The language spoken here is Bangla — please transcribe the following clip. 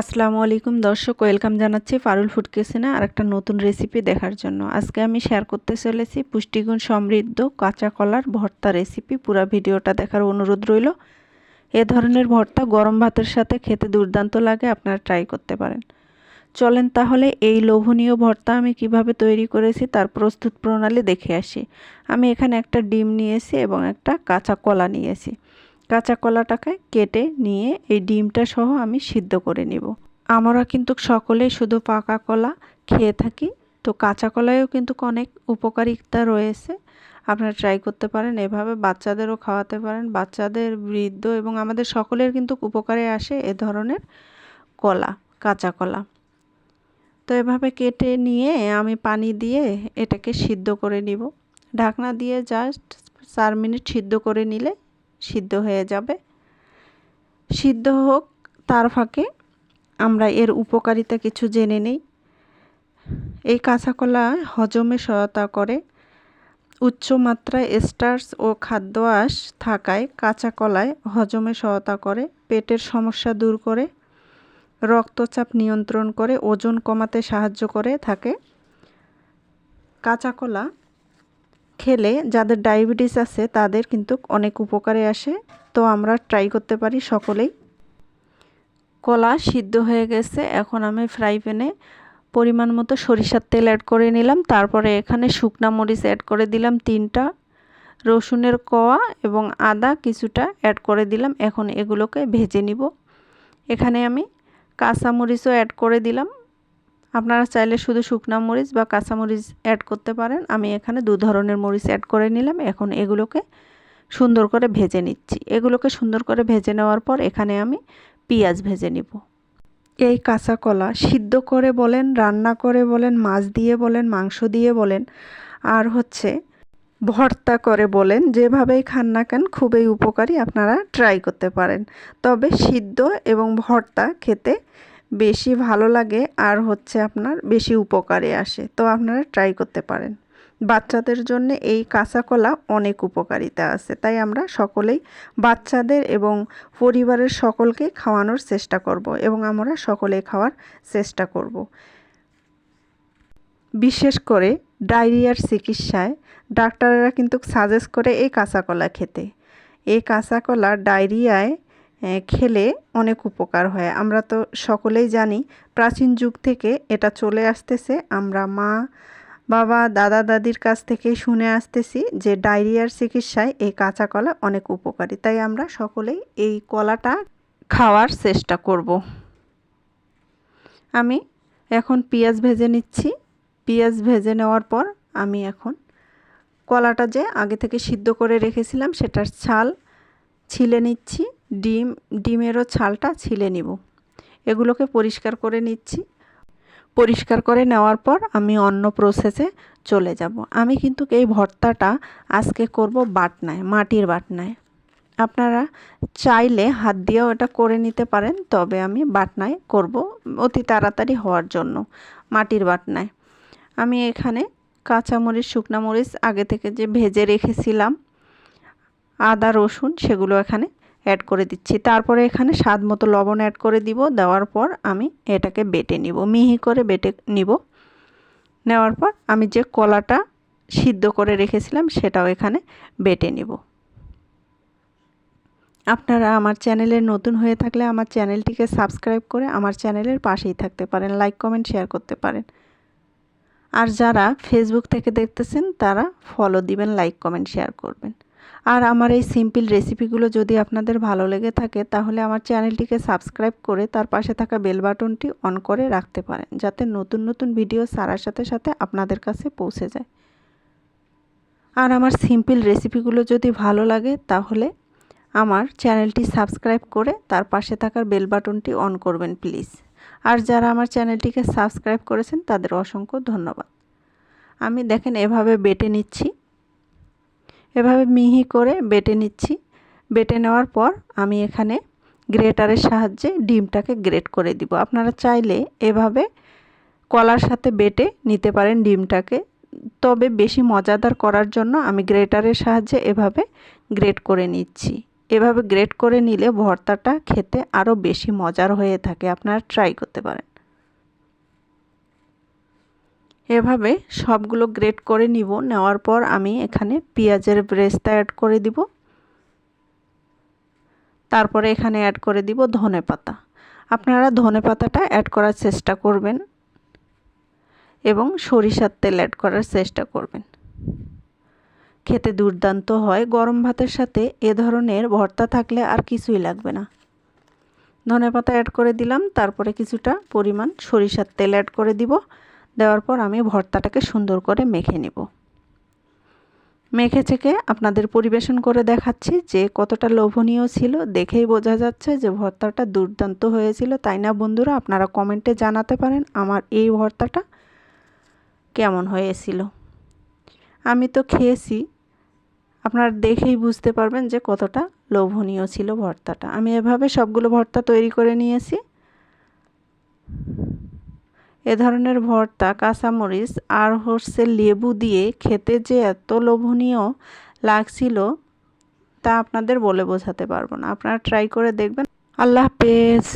আসসালামু আলাইকুম দর্শক, ওয়েলকাম জানাচ্ছি ফারুল ফুড কিচেনে আর একটা নতুন রেসিপি দেখার জন্য। আজকে আমি শেয়ার করতে চলেছি পুষ্টিগুণ সমৃদ্ধ কাঁচা কলার ভর্তা রেসিপি। পুরো ভিডিওটা দেখার অনুরোধ রইল। এ ধরনের ভর্তা গরম ভাতের সাথে খেতে দুর্দান্ত লাগে, আপনারা ট্রাই করতে পারেন। চলেন তাহলে এই লোভনীয় ভর্তা আমি কীভাবে তৈরি করেছি তার প্রস্তুত প্রণালী দেখে আসি। আমি এখানে একটা ডিম নিয়েছি এবং একটা কাঁচা কলা নিয়েছি। কাঁচা কলাটাকে কেটে নিয়ে এই ডিমটা সহ আমি সিদ্ধ করে নেব। আমরা কিন্তু সকলেই শুধু পাকা কলা খেয়ে থাকি। তো কাঁচা কলায়ও কিন্তু অনেক উপকারিতা রয়েছে। আপনারা ট্রাই করতে পারেন, এভাবে বাচ্চাদেরও খাওয়াতে পারেন। বাচ্চাদের, বৃদ্ধ এবং আমাদের সকলের কিন্তু উপকারে আসে এ ধরনের কলা, কাঁচা কলা। তো এভাবে কেটে নিয়ে আমি পানি দিয়ে এটাকে সিদ্ধ করে নিব। ঢাকনা দিয়ে জাস্ট চার মিনিট সিদ্ধ করে নিলে সিদ্ধ হয়ে যাবে। সিদ্ধ হোক, তার ফাঁকে আমরা এর উপকারিতা কিছু জেনে নেই। এই কাঁচা কলা হজমে সহায়তা করে। উচ্চ মাত্রায় স্টার্স ও খাদ্য আঁশ থাকায় কাঁচা কলায় হজমে সহায়তা করে, পেটের সমস্যা দূর করে, রক্তচাপ নিয়ন্ত্রণ করে, ওজন কমাতে সাহায্য করে থাকে। কাঁচা কলা খেলে যাদের ডায়াবেটিস আছে, তাদের কিন্তু অনেক উপকারে আসে। তো আমরা ট্রাই করতে পারি সকলেই। কলা সিদ্ধ হয়ে গেছে, এখন আমি ফ্রাই প্যানে পরিমাণ মতো সরিষার তেল অ্যাড করে নিলাম। তারপরে এখানে শুকনা মরিচ অ্যাড করে দিলাম তিনটা, রসুনের কোয়া এবং আদা কিছুটা অ্যাড করে দিলাম। এখন এগুলোকে ভেজে নিব। এখানে আমি কাঁচা মরিচও অ্যাড করে দিলাম। আপনারা চাইলে শুধু শুকনা মরিচ বা কাঁচা মরিচ অ্যাড করতে পারেন। আমি এখানে দু ধরনের মরিচ অ্যাড করে নিলাম। এখন এগুলোকে সুন্দর করে ভেজে নিচ্ছি। এগুলোকে সুন্দর করে ভেজে নেওয়ার পর এখানে আমি পেঁয়াজ ভেজে নিব। এই কাঁচা কলা সিদ্ধ করে বলেন, রান্না করে বলেন, মাছ দিয়ে বলেন, মাংস দিয়ে বলেন, আর হচ্ছে ভর্তা করে বলেন, যেভাবেই খান না কেন খুবই উপকারী, আপনারা ট্রাই করতে পারেন। তবে সিদ্ধ এবং ভর্তা খেতে বেশি ভালো লাগে আর হচ্ছে আপনার বেশি উপকারে আসে। তো আপনারা ট্রাই করতে পারেন। বাচ্চাদের জন্য এই কাঁচা কলা অনেক উপকারিতা আছে। তাই আমরা সকলেই বাচ্চাদের এবং পরিবারের সকলকে খাওয়ানোর চেষ্টা করব এবং আমরা সকলে খাওয়ার চেষ্টা করব। বিশেষ করে ডায়রিয়ার চিকিৎসায় ডাক্তাররা কিন্তু সাজেস্ট করে এই কাঁচা কলা খেতে। এই কাঁচা কলা ডায়রিয়ায় খেলে অনেক উপকার হয়। আমরা তো সকলেই জানি, প্রাচীন যুগ থেকে এটা চলে আসতেছে। আমরা মা, বাবা, দাদা, দাদির কাছ থেকেই শুনে আসতেছি যে ডায়রিয়ার চিকিৎসায় এই কাঁচা কলা অনেক উপকারী। তাই আমরা সকলেই এই কলাটা খাওয়ার চেষ্টা করব। আমি এখন পেঁয়াজ ভেজে নিচ্ছি। পেঁয়াজ ভেজে নেওয়ার পর আমি এখন কলাটা যে আগে থেকে সিদ্ধ করে রেখেছিলাম, সেটার ছাল ছিলে নিচ্ছি। ডিম, ডিমেরও ছালটা ছিলে নিব। এগুলোকে পরিষ্কার করে নিচ্ছি। পরিষ্কার করে নেওয়ার পর আমি অন্য প্রসেসে চলে যাব। আমি কিন্তু এই ভর্তাটা আজকে করব বাটনায়, মাটির বাটনায়। আপনারা চাইলে হাত দিয়েও এটা করে নিতে পারেন, তবে আমি বাটনায় করব অতি তাড়াতাড়ি হওয়ার জন্য, মাটির বাটনায়। আমি এখানে কাঁচামরিচ, শুকনা মরিচ আগে থেকে যে ভেজে রেখেছিলাম, আদা, রসুন সেগুলো এখানে অ্যাড করে দিচ্ছি। তারপরে এখানে স্বাদ মতো লবণ অ্যাড করে দিব। দেওয়ার পর আমি এটাকে বেটে নিব। মিহি করে বেটে নিব। নেওয়ার পর আমি যে কলাটা সিদ্ধ করে রেখেছিলাম সেটাও এখানে বেটে নিব। আপনারা আমার চ্যানেলে নতুন হয়ে থাকলে আমার চ্যানেলটিকে সাবস্ক্রাইব করে আমার চ্যানেলের পাশেই থাকতে পারেন। লাইক, কমেন্ট, শেয়ার করতে পারেন। আর যারা ফেসবুক থেকে দেখতেছেন, তারা ফলো দিবেন লাইক কমেন্ট শেয়ার করবেন। আর আমার এই সিম্পল রেসিপিগুলো যদি আপনাদের ভালো লেগে থাকে, তাহলে আমার চ্যানেলটিকে সাবস্ক্রাইব করে তার পাশে থাকা বেল বাটনটি অন করে রাখতে পারেন, যাতে নতুন নতুন ভিডিও সারার সাথে সাথে আপনাদের কাছে পৌঁছে যায়। আর আমার সিম্পল রেসিপিগুলো যদি ভালো লাগে, তাহলে আমার চ্যানেলটি সাবস্ক্রাইব করে তার পাশে থাকার বেল বাটনটি অন করবেন, প্লিজ। আর যারা আমার চ্যানেলটিকে সাবস্ক্রাইব করেছেন, তাদের অসংখ্য ধন্যবাদ। আমি দেখেন এভাবে বেটে নিচ্ছি। এভাবে মিহি করে বেটে নিচ্ছি। বেটে নেওয়ার পর আমি এখানে গ্রেটারের সাহায্যে ডিমটাকে গ্রেট করে দিব। আপনারা চাইলে এভাবে কলার সাথে বেটে নিতে পারেন ডিমটাকে। তবে বেশি মজাদার করার জন্য আমি গ্রেটারের সাহায্যে এভাবে গ্রেট করে নিচ্ছি। এভাবে গ্রেট করে নিলে ভর্তাটা খেতে আরও বেশি মজার হয়ে থাকে। আপনারা ট্রাই করতে পারেন। এভাবে সবগুলো গ্রেট করে নিব। নেওয়ার পর আমি এখানে পেঁয়াজের ব্রেস্তা অ্যাড করে দিব। তারপরে এখানে অ্যাড করে দিব ধনে পাতা। আপনারা ধনে পাতাটা অ্যাড করার চেষ্টা করবেন এবং সরিষার তেল অ্যাড করার চেষ্টা করবেন। খেতে দুর্দান্ত হয়। গরম ভাতের সাথে এ ধরনের ভর্তা থাকলে আর কিছুই লাগবে না। ধনে পাতা অ্যাড করে দিলাম। তারপরে কিছুটা পরিমাণ সরিষার তেল অ্যাড করে দিব। দেওয়ার পর আমি ভর্তাটাকে সুন্দর করে মেখে নেব। মেখে চেখে আপনাদের পরিবেশন করে দেখাচ্ছি যে কতটা লোভনীয় ছিল। দেখেই বোঝা যাচ্ছে যে ভর্তাটা দুর্দান্ত হয়েছিল। তাই না বন্ধুরা, আপনারা কমেন্টে জানাতে পারেন আমার এই ভর্তাটা কেমন হয়েছিল। আমি তো খেয়েছি। আপনারা দেখেই বুঝতে পারবেন যে কতটা লোভনীয় ছিল ভর্তাটা। আমি এভাবে সবগুলো ভর্তা তৈরি করে নিয়েছি। এ ধরনের ভর্তা, কাঁচামরিচ আর হচ্ছে লেবু দিয়ে খেতে যে এত লোভনীয় লাগছিল তা আপনাদের বলে বোঝাতে পারব না। আপনারা ট্রাই করে দেখবেন। আল্লাহ হাফেজ।